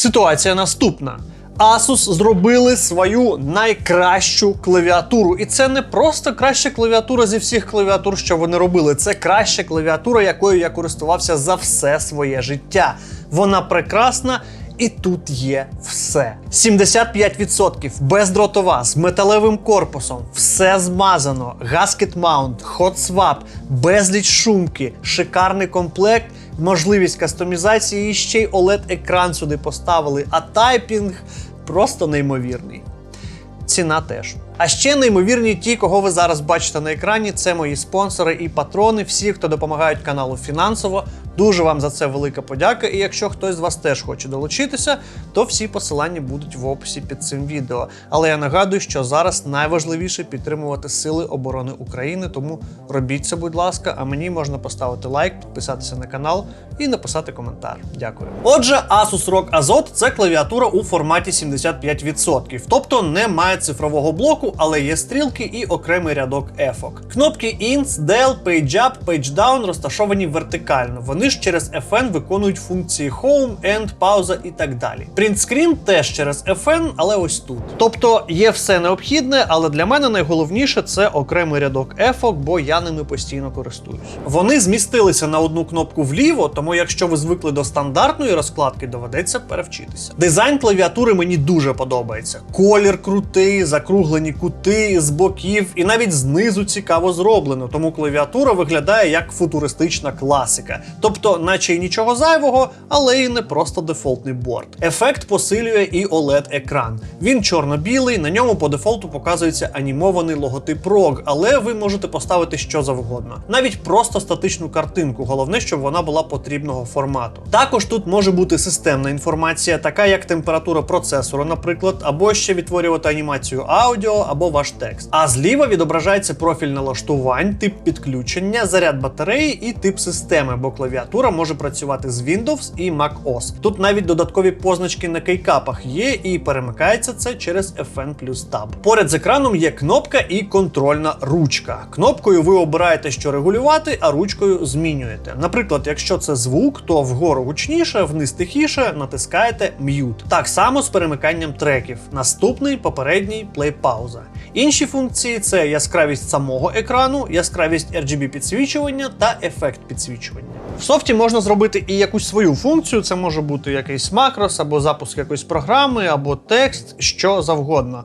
Ситуація наступна. Asus зробили свою найкращу клавіатуру. І це не просто краща клавіатура зі всіх клавіатур, що вони робили. Це краща клавіатура, якою я користувався за все своє життя. Вона прекрасна. І тут є все. 75% бездротова з металевим корпусом, все змазано, гаскет маунт, swap, безліч шумки, шикарний комплект, можливість кастомізації і ще й OLED-екран сюди поставили, а тайпінг просто неймовірний. Ціна теж. А ще неймовірні ті, кого ви зараз бачите на екрані. Це мої спонсори і патрони, всі, хто допомагають каналу фінансово. Дуже вам за це велика подяка. І якщо хтось з вас теж хоче долучитися, то всі посилання будуть в описі під цим відео. Але я нагадую, що зараз найважливіше підтримувати Сили оборони України. Тому робіть це, будь ласка, а мені можна поставити лайк, підписатися на канал і написати коментар. Дякую. Отже, Asus ROG Azot – це клавіатура у форматі 75%, тобто не має цифрового блоку, але є стрілки і окремий рядок ефок. Кнопки INS, DEL, Page Up, Page Down розташовані вертикально. Вони ж через FN виконують функції Home, End, пауза і так далі. Принтскрін теж через FN, але ось тут. Тобто є все необхідне, але для мене найголовніше це окремий рядок ефок, бо я ними постійно користуюсь. Вони змістилися на одну кнопку вліво, тому якщо ви звикли до стандартної розкладки, доведеться перевчитися. Дизайн клавіатури мені дуже подобається. Колір крутий, закруглені кути з боків, і навіть знизу цікаво зроблено, тому клавіатура виглядає як футуристична класика. Тобто, наче й нічого зайвого, але й не просто дефолтний борт. Ефект посилює і OLED-екран. Він чорно-білий, на ньому по дефолту показується анімований логотип ROG, але ви можете поставити що завгодно. Навіть просто статичну картинку, головне, щоб вона була потрібного формату. Також тут може бути системна інформація, така як температура процесору, наприклад, або ще відтворювати анімацію аудіо або ваш текст. А зліва відображається профіль налаштувань, тип підключення, заряд батареї і тип системи, бо клавіатура може працювати з Windows і Mac OS. Тут навіть додаткові позначки на кейкапах є, і перемикається це через FN плюс Tab. Поряд з екраном є кнопка і контрольна ручка. Кнопкою ви обираєте, що регулювати, а ручкою змінюєте. Наприклад, якщо це звук, то вгору гучніше, вниз тихіше, натискаєте Mute. Так само з перемиканням треків. Наступний, попередній плей-пауза. Інші функції це яскравість самого екрану, яскравість RGB підсвічування та ефект підсвічування. В софті можна зробити і якусь свою функцію, це може бути якийсь макрос, або запуск якоїсь програми, або текст, що завгодно.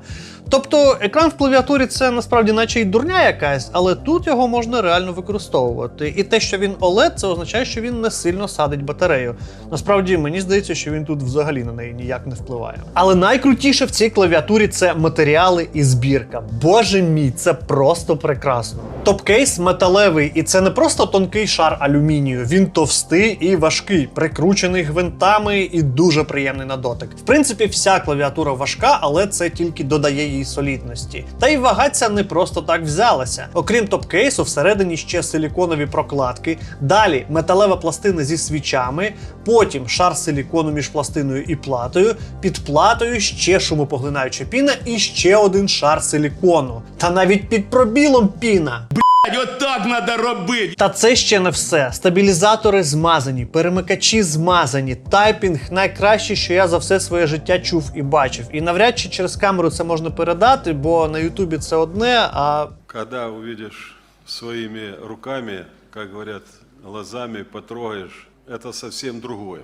Тобто екран в клавіатурі це насправді наче й дурня якась, але тут його можна реально використовувати. І те, що він OLED, це означає, що він не сильно садить батарею. Насправді мені здається, що він тут взагалі на неї ніяк не впливає. Але найкрутіше в цій клавіатурі це матеріали і збірка. Боже мій, це просто прекрасно. Топкейс металевий, і це не просто тонкий шар алюмінію, він товстий і важкий, прикручений гвинтами і дуже приємний на дотик. В принципі, вся клавіатура важка, але це тільки додає їй солідності. Та й вага ця не просто так взялася. Окрім топкейсу, всередині ще силіконові прокладки, далі металева пластина зі свічами, потім шар силікону між пластиною і платою, під платою ще шумопоглинаюча піна і ще один шар силікону. Та навіть під пробілом піна. От так надо робити. Та це ще не все. Стабілізатори змазані, перемикачі змазані, тайпінг найкраще, що я за все своє життя чув і бачив. І навряд чи через камеру це можна передати, бо на Ютубі це одне, а Когда увидишь своими руками, как говорят, глазами потрогаешь, это совсем другое.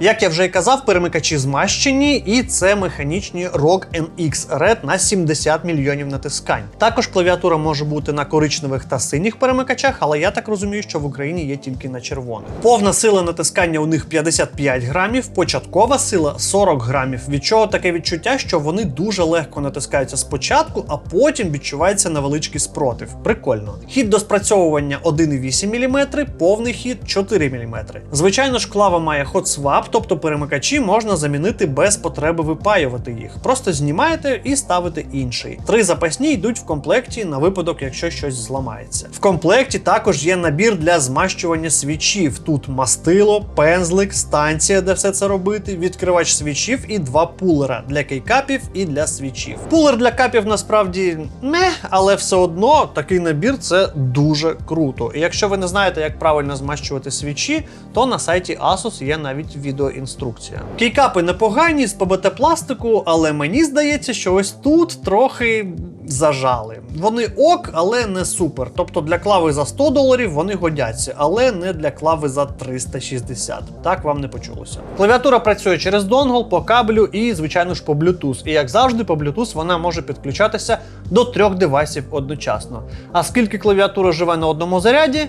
Як я вже й казав, перемикачі змащені, і це механічні ROG NX Red на 70 мільйонів натискань. Також клавіатура може бути на коричневих та синіх перемикачах, але я так розумію, що в Україні є тільки на червоних. Повна сила натискання у них 55 грамів, початкова сила 40 грамів. Від чого таке відчуття, що вони дуже легко натискаються спочатку, а потім відчувається невеличкий спротив. Прикольно. Хід до спрацьовування 1,8 мм, повний хід 4 мм. Звичайно ж, клава має swap, тобто перемикачі, можна замінити без потреби випаювати їх. Просто знімаєте і ставите інший. Три запасні йдуть в комплекті на випадок, якщо щось зламається. В комплекті також є набір для змащування свічів. Тут мастило, пензлик, станція, де все це робити, відкривач свічів і два пулера для кейкапів і для свічів. Пулер для капів насправді не, але все одно такий набір це дуже круто. І якщо ви не знаєте, як правильно змащувати свічі, то на сайті Asus є навіть відеоінструкція. Кейкапи непогані з ПБТ пластику, але мені здається, що ось тут трохи зажали. Вони ок, але не супер. Тобто для клави за 100 доларів вони годяться, але не для клави за 360. Так вам не почулося. Клавіатура працює через донгл, по кабелю і, звичайно ж, по Bluetooth. І як завжди, по Bluetooth вона може підключатися до трьох девайсів одночасно. А скільки клавіатура живе на одному заряді?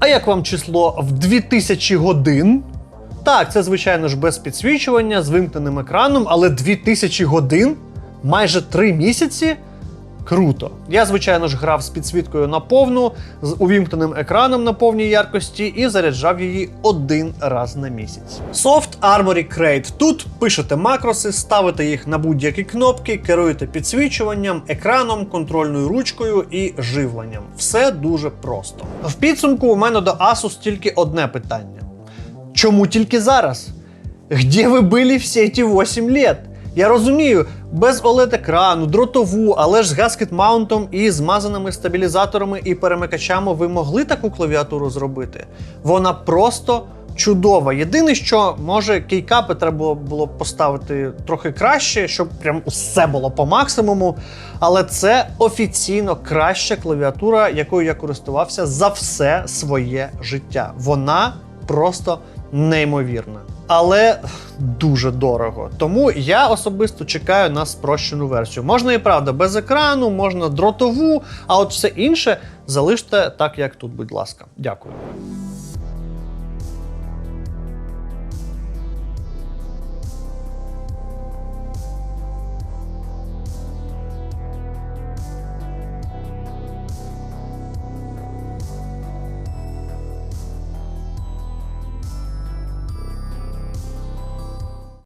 А як вам число в 2000 годин? Так, це звичайно ж без підсвічування, з вимкненим екраном, але 2000 годин, майже 3 місяці. Круто. Я, звичайно ж, грав з підсвіткою на повну, з увімкненим екраном на повній яркості і заряджав її один раз на місяць. Soft Armory Crate. Тут пишете макроси, ставите їх на будь-які кнопки, керуєте підсвічуванням, екраном, контрольною ручкою і живленням. Все дуже просто. В підсумку у мене до Asus тільки одне питання. Чому тільки зараз? Где ви були всі ці 8 лет? Я розумію, без oled екрану дротову, але ж з гаскет-маунтом і змазаними стабілізаторами і перемикачами ви могли таку клавіатуру зробити. Вона просто чудова. Єдине, що може кейкапи треба було поставити трохи краще, щоб прям усе було по максимуму. Але це офіційно краща клавіатура, якою я користувався за все своє життя. Вона просто неймовірна. Але дуже дорого. Тому я особисто чекаю на спрощену версію. Можна і правда без екрану, можна дротову, а от все інше залиште так, як тут, будь ласка. Дякую.